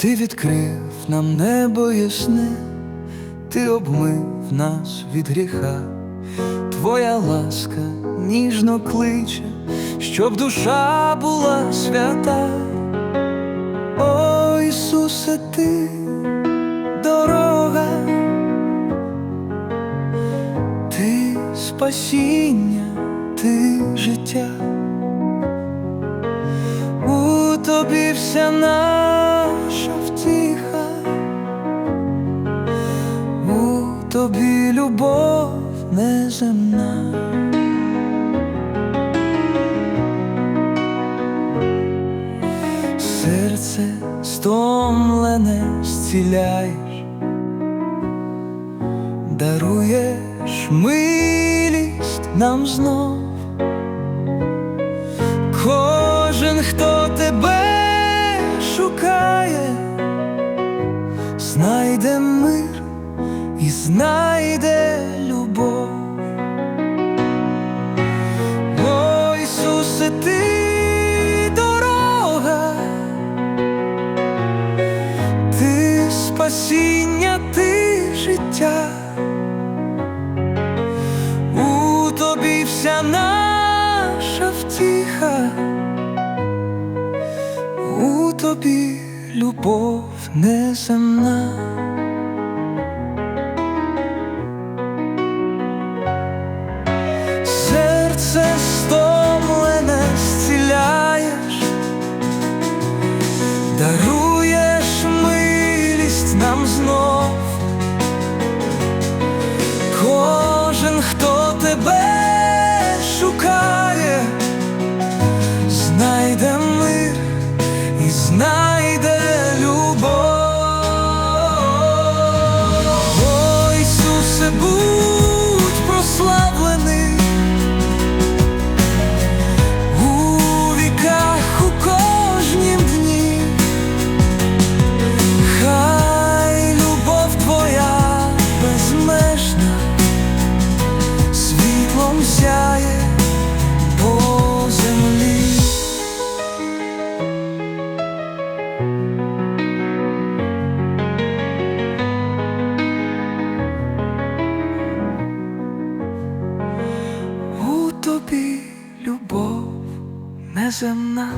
Ти відкрив нам небо ясне, ти обмив нас від гріха, Твоя ласка ніжно кличе, щоб душа була свята. О Ісусе, ти дорога, ти спасіння, ти життя. У тобі вся наша тобі любов неземна. Серце стомлене зціляєш, даруєш милість нам знов. Кожен, хто тебе шукає, знайде мир і знайде любов. О, Ісусе, ти дорога, ти спасіння, ти життя. У тобі вся наша втіха, у тобі любов неземна. Даруєш тобі любов неземна.